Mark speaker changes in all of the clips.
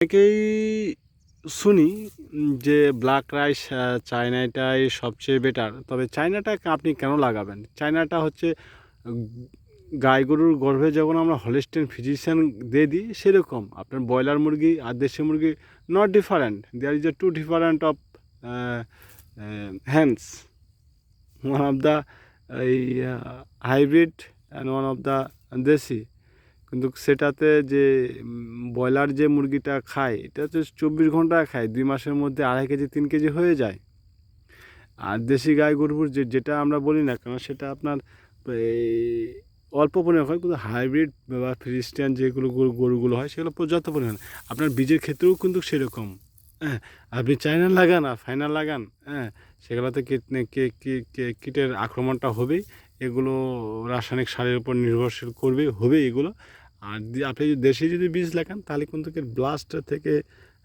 Speaker 1: অনেকেই শুনি যে ব্ল্যাক রাইস চায়নাটাই সবচেয়ে বেটার তবে চায়নাটা আপনি কেন লাগাবেন? চায়নাটা হচ্ছে গাই গরুর গর্ভে যখন আমরা হলিস্টেন ফিজিশিয়ান দিয়ে দিই, সেরকম। আপনার ব্রয়লার মুরগি আর দেশি মুরগি not different there is a two different of hands one of the এই hybrid and one of the দেশি। কিন্তু সেটাতে যে ব্রয়লার যে মুরগিটা খায়, এটা হচ্ছে চব্বিশ ঘণ্টা খায়, দুই মাসের মধ্যে আড়াই কেজি, তিন কেজি হয়ে যায়। আর দেশি গাই গরুর যে, যেটা আমরা বলি না কেন, সেটা আপনার এই অল্প পরিমাণ হয়, কিন্তু হাইব্রিড বা খ্রিস্টান যেগুলো গরু, গরুগুলো হয়, সেগুলো পর্যাপ্ত পরিমাণ। আপনার বীজের ক্ষেত্রেও কিন্তু সেরকম হ্যাঁ? আপনি চায়না লাগান আর ফাইনাল লাগান হ্যাঁ? সেগুলোতে কীটের আক্রমণটা হবেই, এগুলো রাসায়নিক সারের উপর নির্ভরশীল করবে হবে এগুলো। আর আপনি যদি দেশে যদি বীজ লাগান তাহলে কিন্তু ব্লাস্ট থেকে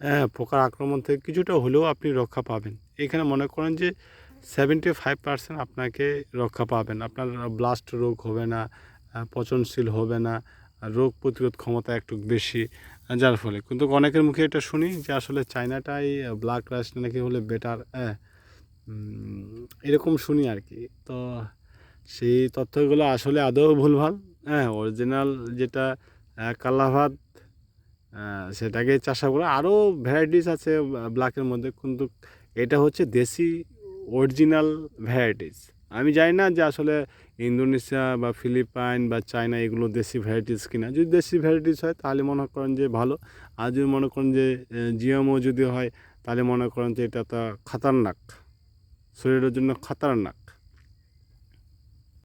Speaker 1: হ্যাঁ, পোকার আক্রমণ থেকে কিছুটা হলেও আপনি রক্ষা পাবেন। এখানে মনে করেন যে সেভেন্টি ফাইভ পার্সেন্ট আপনাকে রক্ষা পাবেন। আপনার ব্লাস্ট রোগ হবে না পচনশীল হবে না রোগ প্রতিরোধ ক্ষমতা একটু বেশি যার ফলে। কিন্তু অনেকের মুখে এটা শুনি যে আসলে চায়নাটাই ব্ল্যাক রাইস নাকি হলে বেটার এরকম শুনি আর কি। তো সেই তথ্যগুলো আসলে আদৌ ভুলভাল। হ্যাঁ অরিজিনাল যেটা আহ, কালা ভাত সেটাকে চাষা করে আরও ভ্যারাইটিস আছে ব্ল্যাকের মধ্যে। কিন্তু এটা হচ্ছে দেশি অরিজিনাল ভ্যারাইটিস আমি জানি না যে আসলে ইন্দোনেশিয়া বা ফিলিপাইন বা চায়না এগুলো দেশি ভ্যারাইটিস কিনা। যদি দেশি ভ্যারাইটিস হয় তাহলে মনে করেন যে ভালো। আর যদি মনে করেন যে জিএমও যদি হয় তাহলে মনে করেন যে এটা তো খাতারনাক। শরীরের জন্য খাতারনাক।